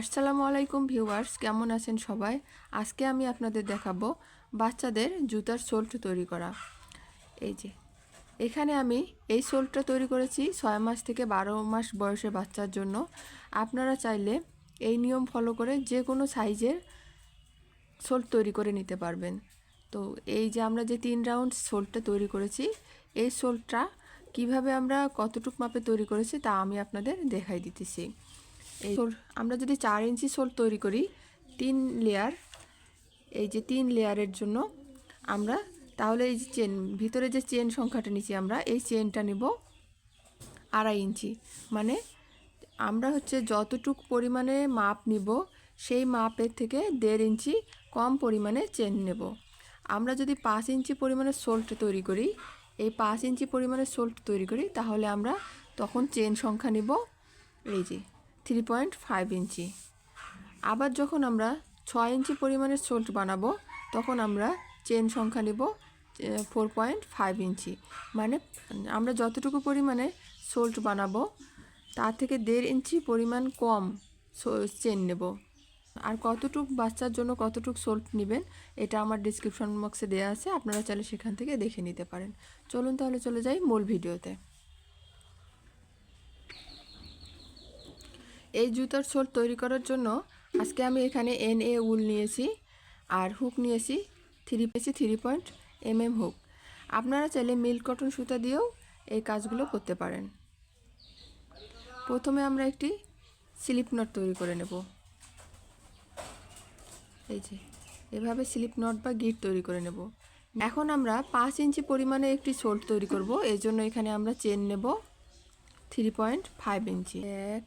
আসসালামু আলাইকুম ভিউয়ার্স, কেমন আছেন সবাই? আজকে আমি আপনাদের দেখাবো বাচ্চাদের জুতার সোল্ট তৈরি করা। এই যে, এখানে আমি এই সোল্টটা তৈরি করেছি ছয় মাস থেকে বারো মাস বয়সের বাচ্চার জন্য। আপনারা চাইলে এই নিয়ম ফলো করে যে কোনো সাইজের সোল্ট তৈরি করে নিতে পারবেন। তো এই যে আমরা যে তিন রাউন্ড সোল্টটা তৈরি করেছি, এই সোল্টটা কীভাবে আমরা কতটুক মাপে তৈরি করেছি তা আমি আপনাদের দেখাই দিতেছি। এই সোল- আমরা যদি চার ইঞ্চি সোল তৈরি করি, তিন লেয়ার এই যে তিন লেয়ারের জন্য আমরা, তাহলে এই যে চেন ভিতরে যে চেন সংখ্যাটা নিচ্ছি আমরা, এই চেনটা নিব আড়াই ইঞ্চি। মানে আমরা হচ্ছে যতটুক পরিমাণে মাপ নিব, সেই মাপের থেকে দেড় ইঞ্চি কম পরিমাণে চেন নেব। আমরা যদি পাঁচ ইঞ্চি পরিমাণে সোল্ট তৈরি করি, এই পাঁচ ইঞ্চি পরিমাণে সোল্ট তৈরি করি, তাহলে আমরা তখন চেন সংখ্যা নিব, এই যে। Three point five inch. আবার যখন আমরা ছয় ইঞ্চি পরিমাণের সোল্ট বানাবো, তখন আমরা চেন সংখ্যা নিব ফোর পয়েন্ট ফাইভ ইঞ্চি। মানে আমরা যতটুকু পরিমাণে সোল্ট বানাবো, তার থেকে দেড় ইঞ্চি পরিমাণ কম চেন নেব। আর কতটুক বাচ্চার জন্য কতটুক সোল্ট নেবেন, এটা আমার ডিসক্রিপশন বক্সে দেওয়া আছে, আপনারা চাইলে সেখান থেকে দেখে নিতে পারেন। চলুন তাহলে চলে যাই মূল ভিডিওতে। এই জুতার সোল তৈরি করার জন্য আজকে আমি এখানে এন এ উল নিয়েছি আর হুক নিয়েছি থ্রি পেয়েছি three point M M hook আপনারা চাইলে মিল্ক কটন সুতা দিয়েও এই কাজগুলো করতে পারেন। প্রথমে আমরা একটি স্লিপ নট তৈরি করে নেব। এই যে, এভাবে স্লিপ নট বা গিট তৈরি করে নেব। এখন আমরা পাঁচ ইঞ্চি পরিমাণে একটি সোল তৈরি করব, এর জন্য এখানে আমরা চেন নেব থ্রি পয়েন্ট ফাইভ ইঞ্চি। এক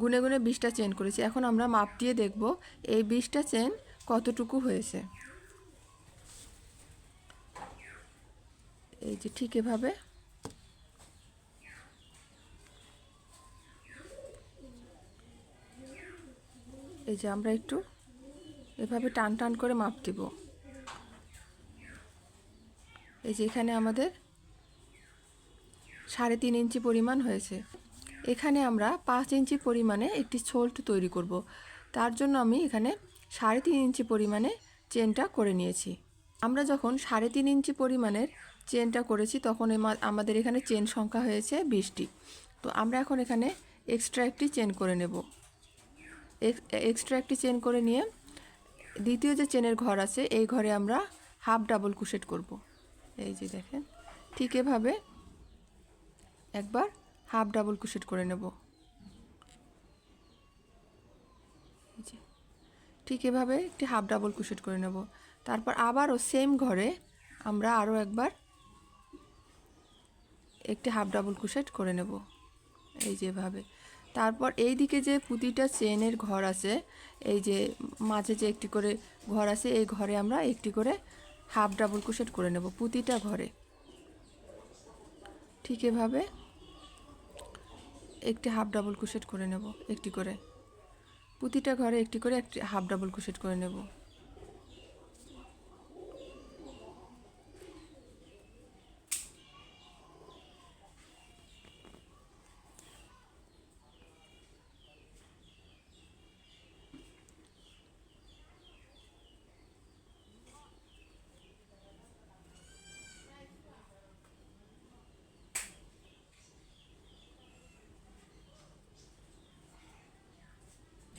গুনে গুনে বিশটা চেন করেছি। এখন আমরা মাপ দিয়ে দেখব এই বিশটা চেন কতটুকু হয়েছে। এই যে ঠিক এভাবে। এই যে আমরা একটু এভাবে টান টান করে মাপ দিব। এই যে এখানে আমাদের সাড়ে তিন ইঞ্চি পরিমাণ হয়েছে। এখানে আমরা পাঁচ ইঞ্চি পরিমাণে একটি ছোল্ট তৈরি করব। তার জন্য আমি এখানে সাড়ে তিন ইঞ্চি পরিমাণে চেনটা করে নিয়েছি। আমরা যখন সাড়ে তিন ইঞ্চি পরিমাণের চেনটা করেছি, তখন আমাদের এখানে চেন সংখ্যা হয়েছে বিশটি। তো আমরা এখন এখানে এক্সট্রা একটি চেন করে নেব। এক্স- এক্সট্রা একটি চেন করে নিয়ে দ্বিতীয় যে চেনের ঘর আছে, এই ঘরে আমরা হাফ ডাবল কুশেট করব। এই যে দেখেন, ঠিক এভাবে একবার হাফ ডাবল কুশেট করে নেব। ঠিক এভাবে একটি হাফ ডাবল কুশেট করে নেব। তারপর আবারও সেম ঘরে আমরা আরও একবার একটি হাফ ডাবল কুশেট করে নেব। এই যেভাবে তারপর এই দিকে যে প্রতিটা চেনের ঘর আছে, এই যে মাঝে যে একটি করে ঘর আছে, এই ঘরে আমরা একটি করে হাফ ডাবল কুশেট করে নেব প্রতিটা ঘরে। ঠিক এভাবে একটি হাফ ডাবল কুশেট করে নেব, একটি করে। প্রতিটা ঘরে একটি করে একটি হাফ ডাবল কুশেট করে নেব।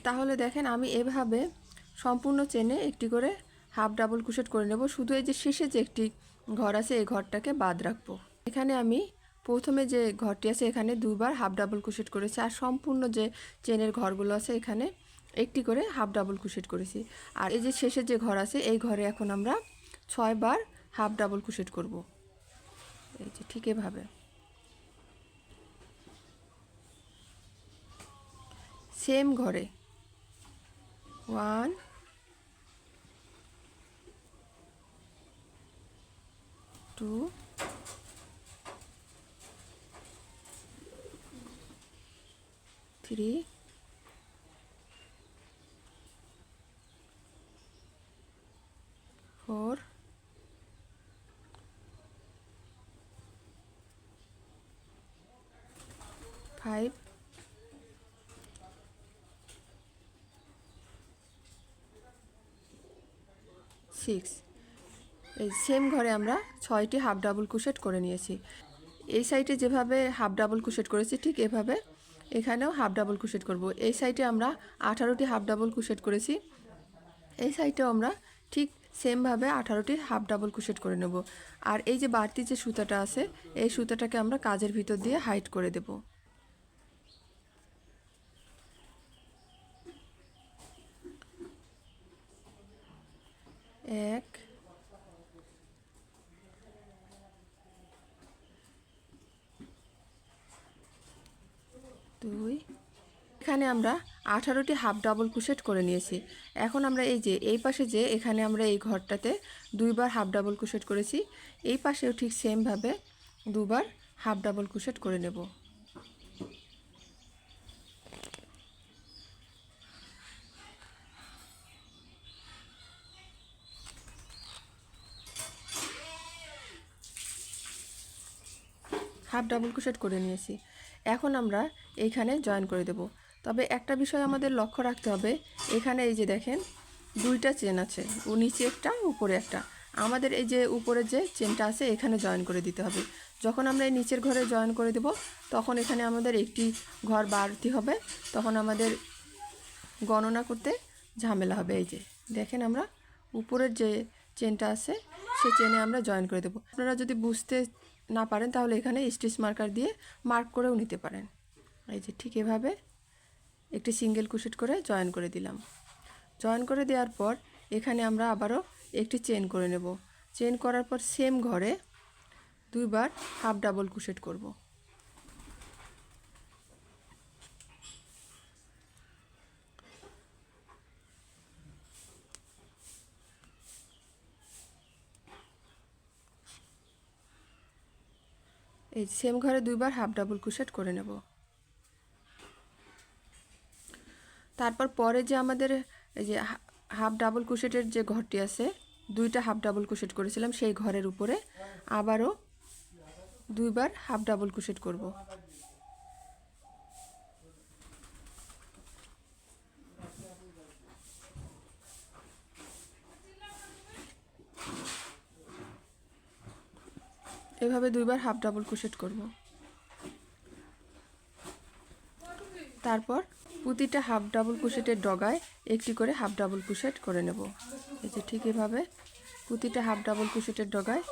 তাহলে দেখেন আমি এভাবে সম্পূর্ণ চেনে একটি করে হাফ ডাবল কুশেট করে নেব। শুধু এই যে শেষে যে একটি ঘর আছে, এই ঘরটাকে বাদ রাখব। এখানে আমি প্রথমে যে ঘরটি আছে, এখানে দুবার হাফ ডাবল কুশেট করেছি আর সম্পূর্ণ যে চেনের ঘরগুলো আছে, এখানে একটি করে হাফ ডাবল কুশেট করেছি। আর এই যে শেষে যে ঘর আছে, এই ঘরে এখন আমরা ছয়বার হাফ ডাবল কুশেট করব। এই যে ঠিক এভাবে। সেম ঘরে। One two three four five six এই সেম ঘরে আমরা ছয়টি হাফ ডাবল কুশেট করে নিয়েছি। এই সাইডে যেভাবে হাফ ডাবল কুশেট করেছি, ঠিক এভাবে এখানেও হাফ ডাবল কুশেট করব। এই সাইডে আমরা আঠারোটি হাফ ডাবল কুশেট করেছি। এই সাইডেও আমরা ঠিক সেমভাবে আঠারোটি হাফ ডাবল কুশেট করে নেব। আর এই যে বাড়তি যে সুতাটা আছে, এই সুতাটাকে আমরা কাজের ভিতর দিয়ে হাইট করে দেব। এক, দুই, এখানে আমরা আঠারোটি হাফ ডাবল কুশেট করে নিয়েছি। এখন আমরা এই যে, এই পাশে যে, এখানে আমরা এই ঘরটাতে দুইবার হাফ ডাবল কুশেট করেছি। এই পাশেও ঠিক সেমভাবে দুবার হাফ ডাবল কুশেট করে নেব হাফ ডাবল কুশেট করে নিয়েছি। এখন আমরা এইখানে জয়েন করে দেব। তবে একটা বিষয় আমাদের লক্ষ্য রাখতে হবে। এখানে এই যে দেখেন, দুইটা চেন আছে। ও নিচে একটা, উপরে একটা। আমাদের এই যে উপরে যে চেনটা আছে, এখানে জয়েন করে দিতে হবে। যখন আমরা এই নিচের ঘরে জয়েন করে দেব, তখন এখানে আমাদের একটি ঘর বাড়তি হবে। তখন আমাদের গণনা করতে ঝামেলা হবে। এই যে দেখেন আমরা, উপরের যে চেনটা আছে, সে চেনে আমরা জয়েন করে দেবো। আপনারা যদি বুঝতে না পারেন, তাহলে এখানে স্টিচ মার্কার দিয়ে মার্ক করেও নিতে পারেন। এই যে ঠিক এভাবে একটি সিঙ্গেল কুশিট করে জয়েন করে দিলাম। জয়েন করে দেওয়ার পর এখানে আমরা আবারও একটি চেন করে নেব। চেন করার পর সেম ঘরে দুইবার হাফ ডাবল কুশেট করব। এই সেম ঘরে দুইবার হাফ ডাবল কুশেট করে নেব। তারপর পরে যে আমাদের এই যে হাফ ডাবল কুশেটের যে ঘরটি আছে, দুইটা হাফ ডাবল কুশেট করেছিলাম সেই ঘরের উপরে, আবারও দুইবার হাফ ডাবল কুশেট করব। এভাবে দুইবার হাফ ডাবল কুশেট করব। তারপর প্রতিটা হাফ ডাবল কুশেটের ডগায় একটি করে হাফ ডাবল কুশেট করে নেব। এই যে ঠিক এভাবে প্রতিটা হাফ ডাবল কুশেটের ডগায়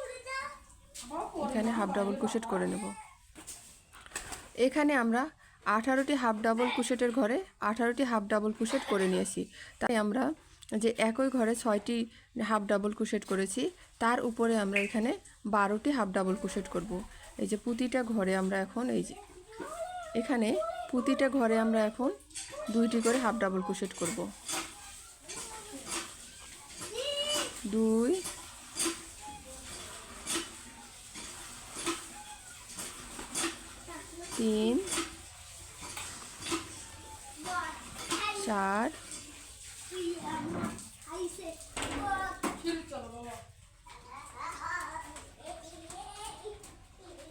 এখানে হাফ ডাবল কুশেট করে নেব। এখানে আমরা আঠারোটি হাফ ডাবল কুশেটের ঘরে আঠারোটি হাফ ডাবল কুশেট করে নিয়েছি। তাই আমরা যে একই ঘরে ছয়টি হাফ ডাবল কুশেট করেছি, তার উপরে আমরা এখানে বারোটি হাফ ডাবল কুশেট করব। এই যে প্রতিটা ঘরে আমরা এখন, এই যে এখানে প্রতিটা ঘরে আমরা এখন দুইটি করে হাফ ডাবল কুশেট করব। দুই, তিন, চার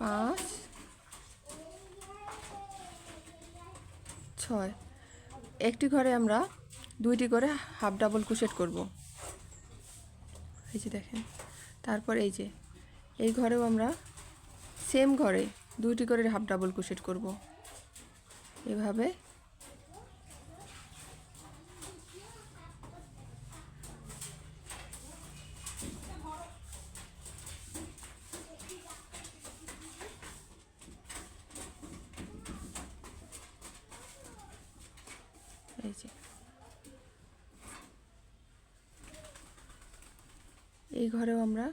পাঁচ, ছয়। একটি ঘরে আমরা দুইটি করে হাফ ডাবল কুশেট করব। এই যে দেখেন, তারপর এই যে, এই ঘরেও আমরা সেম ঘরে দুইটি করে হাফ ডাবল কুশেট করব। এভাবে এই যে এই ঘরেও আমরা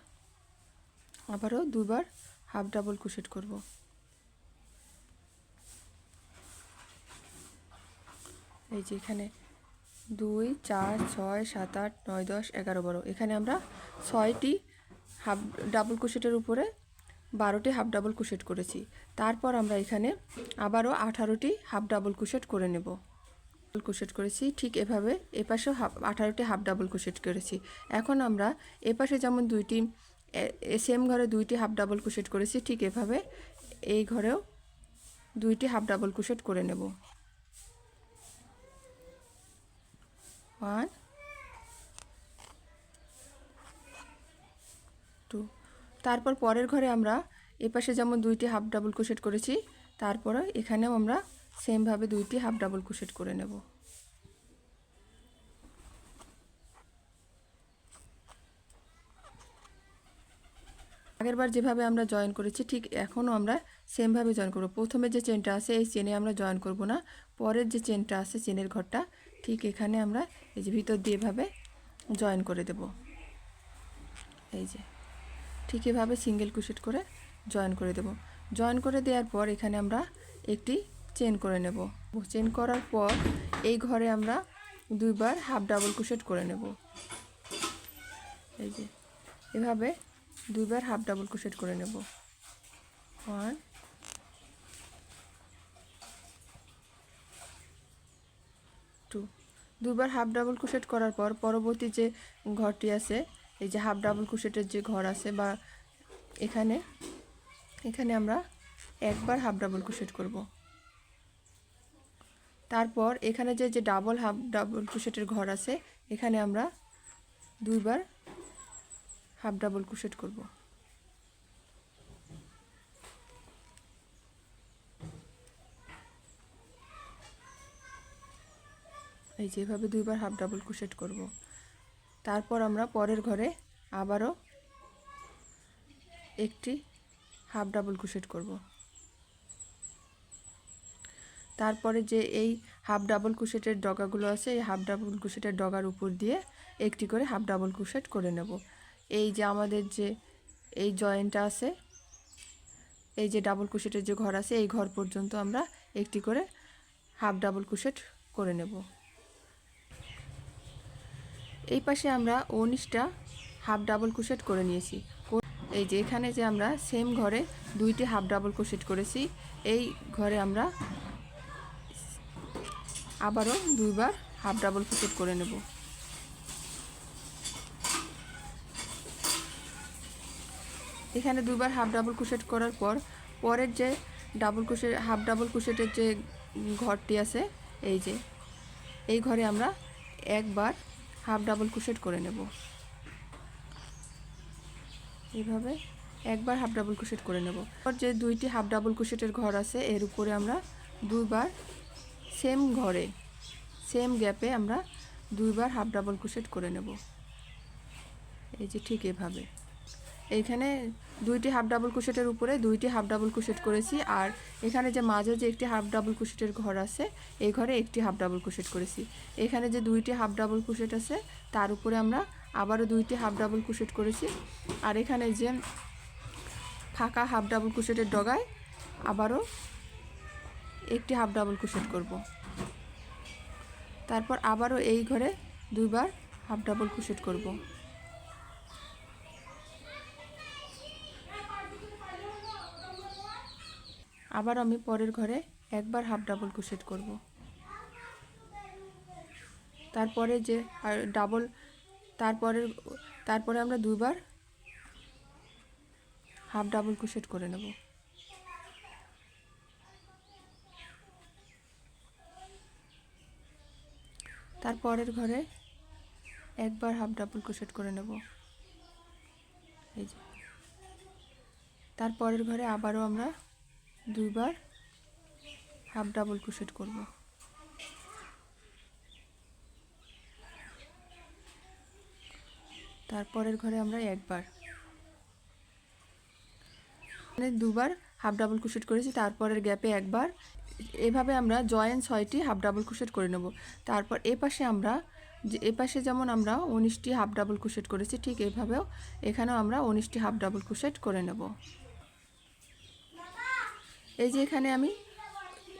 আবারও দুবার হাফ ডাবল কুশেট করব। এই যে এখানে দুই, চার, ছয়, সাত, আট, নয়, দশ, এগারো, বারো। এখানে আমরা ছয়টি হাফ ডাবল কুশেটের উপরে বারোটি হাফ ডাবল কুশেট করেছি। তারপর আমরা এখানে আবারও আঠারোটি হাফ ডাবল কুশেট করে নেব। ডাবল কুশেট করেছি, ঠিক এভাবে এপাশেও হাফ, আঠারোটি হাফ ডাবল কুশেট করেছি। এখন আমরা এপাশে যেমন দুইটি সেম ঘরে দুইটি হাফ ডাবল কুশেট করেছি, ঠিক এভাবে এই ঘরেও দুইটি হাফ ডাবল কুশেট করে নেব। ওয়ান টু তারপর পরের ঘরে আমরা এপাশে যেমন দুইটি হাফ ডাবল কুশেট করেছি, তারপরে এখানেও আমরা সেমভাবে দুইটি হাফ ডাবল কুশেট করে নেব। আগেরবার যেভাবে আমরা জয়েন করেছি, ঠিক এখনও আমরা সেমভাবে জয়েন করব। প্রথমে যে চেনটা আছে, এই চেনে আমরা জয়েন করব না। পরের যে চেনটা আছে চেনের ঘরটা, ঠিক এখানে আমরা এই যে ভিতর দিয়ে এভাবে জয়েন করে দেব। এই যে, ঠিক এভাবে সিঙ্গেল কুশেট করে জয়েন করে দেব। জয়েন করে দেওয়ার পর এখানে আমরা একটি চেন করে নেব। চেন করার পর এই ঘরে আমরা দুইবার হাফ ডাবল কুশেট করে নেব। এই যে, এভাবে দুইবার হাফ ডাবল কুশেট করে নেব। ওয়ান, টু দুবার হাফ ডাবল কুশেট করার পর পরবর্তী যে ঘরটি আছে, এই যে হাফ ডাবল কুশেটের যে ঘর আছে বা এখানে এখানে আমরা একবার হাফ ডাবল কুশেট করব। তারপর এখানে যে যে ডাবল হাফ ডাবল কুশেটের ঘর আছে, এখানে আমরা দুইবার হাফ ডাবল কুশেট করব। এই যেভাবে দুইবার হাফ ডাবল কুশেট করব। তারপর আমরা পরের ঘরে আবারও একটি হাফ ডাবল কুশেট করব। তারপরে যে এই হাফ ডাবল কুশেটের ডগাগুলো আছে, এই হাফ ডাবল কুশেটের ডগার উপর দিয়ে একটি করে হাফ ডাবল কুশেট করে নেব। এই যে আমাদের যে এই জয়েন্টটা আছে, এই যে ডাবল কুশেটের যে ঘর আছে, এই ঘর পর্যন্ত আমরা একটি করে হাফ ডাবল কুশেট করে নেব। এই পাশে আমরা উনিশটা হাফ ডাবল কুশেট করে নিয়েছি। এই যে এখানে যে আমরা সেম ঘরে দুইটি হাফ ডাবল কুশেট করেছি, এই ঘরে আমরা আবারও দুইবার হাফ ডাবল কুশেট করে নেব। এখানে দুইবার হাফ ডাবল কুশেট করার পর পরের যে ডাবল কুশেট হাফ ডাবল কুশেটের যে ঘরটি আছে, এই যে, এই ঘরে আমরা একবার হাফ ডাবল কুশেট করে নেব। এইভাবে একবার হাফ ডাবল কুশেট করে নেব। আর যে দুইটি হাফ ডাবল কুশেটের ঘর আছে, এর উপরে আমরা দুইবার সেম ঘরে, সেম গ্যাপে আমরা দুইবার হাফ ডাবল কুশেট করে নেব। এই যে ঠিক এভাবে। এইখানে দুইটি হাফ ডাবল কুশেটের উপরে দুইটি হাফ ডাবল কুশেট করেছি আর এখানে যে মাঝে যে একটি হাফ ডাবল কুশেটের ঘর আছে এই ঘরে একটি হাফ ডাবল কুশেট করেছি। এখানে যে দুইটি হাফ ডাবল কুশেট আছে, তার উপরে আমরা আবারও দুইটি হাফ ডাবল কুশেট করেছি। আর এখানে যে ফাঁকা হাফ ডাবল কুশেটের ডগায় আবারও একটি হাফ ডাবল কুশেট করব। তারপর আবারও এই ঘরে দুইবার হাফ ডাবল কুশেট করব। আবার আমি পরের ঘরে একবার হাফ ডাবল কুশেট করব। তারপরে যে ডাবল তারপরে তারপরে আমরা দুইবার হাফ ডাবল কুশেট করে নেব। তারপরের ঘরে একবার হাফ ডাবল কুশেট করে নেব। এই যে। তারপরের ঘরে আবারও আমরা দুইবার হাফ ডাবল ক্রোশেট করব। তারপরের ঘরে আমরা একবার। মানে দুবার হাফ ডাবল ক্রোশেট করেছি, তারপরের গ্যাপে একবার এভাবে আমরা জয়েন্ট ছয়টি হাফ ডাবল ক্রোশেট করে নেব। তারপর এ পাশে আমরা যে এ পাশে যেমন আমরা উনিশটি হাফ ডাবল ক্রোশেট করেছি, ঠিক এভাবেও এখানেও আমরা উনিশটি হাফ ডাবল ক্রোশেট করে নেব। এই যে এখানে আমি,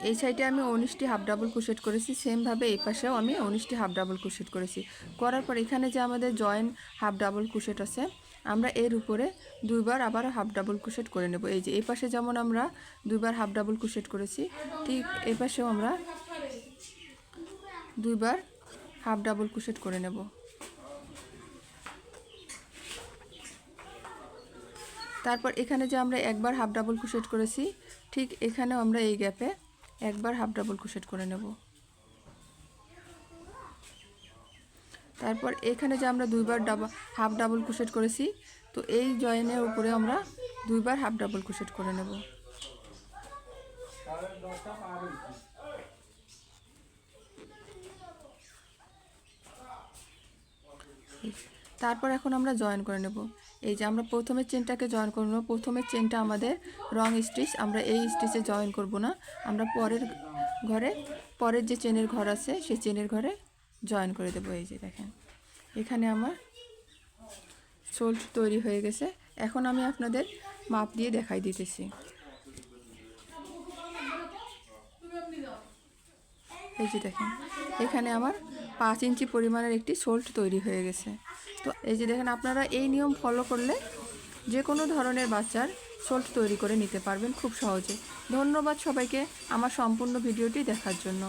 এই সাইডে আমি উনিশটি হাফ ডাবল কুশেট করেছি সেমভাবে এই পাশেও আমি উনিশটি হাফ ডাবল কুশেট করেছি। করার পর এখানে যে আমাদের জয়েন্ট হাফ ডাবল কুশেট আছে আমরা এর উপরে দুইবার আবার হাফ ডাবল কুশেট করে নেব। এই যে, এই পাশে যেমন আমরা দুইবার হাফ ডাবল কুশেট করেছি, ঠিক এই পাশেও আমরা দুইবার হাফ ডাবল কুশেট করে নেব। তারপর এখানে যে আমরা একবার হাফ ডাবল কুশেট করেছি, ঠিক এখানেও আমরা এই গ্যাপে একবার হাফ ডাবল কুশেট করে নেব। তারপর এখানে যে আমরা দুইবার ডাবল হাফ ডাবল কুশেট করেছি, তো এই জয়েনের উপরে আমরা দুইবার হাফ ডাবল কুশেট করে নেব। তারপর এখন আমরা জয়েন করে নেব। এই যে আমরা প্রথমে চেনটাকে জয়েন করে নেব। প্রথমের চেনটা আমাদের রং স্টিচ আমরা এই স্টিচে জয়েন করব না। আমরা পরের ঘরে, পরের যে চেনের ঘর আছে, সেই চেনের ঘরে জয়েন করে দেবো, এই যে দেখেন। এখানে আমার সোল্ট তৈরি হয়ে গেছে। এখন আমি আপনাদের মাপ দিয়ে দেখাই দিতেছি। এই যে দেখেন, এখানে আমার পাঁচ ইঞ্চি পরিমাণের একটি সোল্ট তৈরি হয়ে গেছে। তো এই যে দেখেন, আপনারা এই নিয়ম ফলো করলে যে কোনো ধরনের বাচ্চার সোল্ট তৈরি করে নিতে পারবেন খুব সহজে। ধন্যবাদ সবাইকে আমার সম্পূর্ণ ভিডিওটি দেখার জন্য।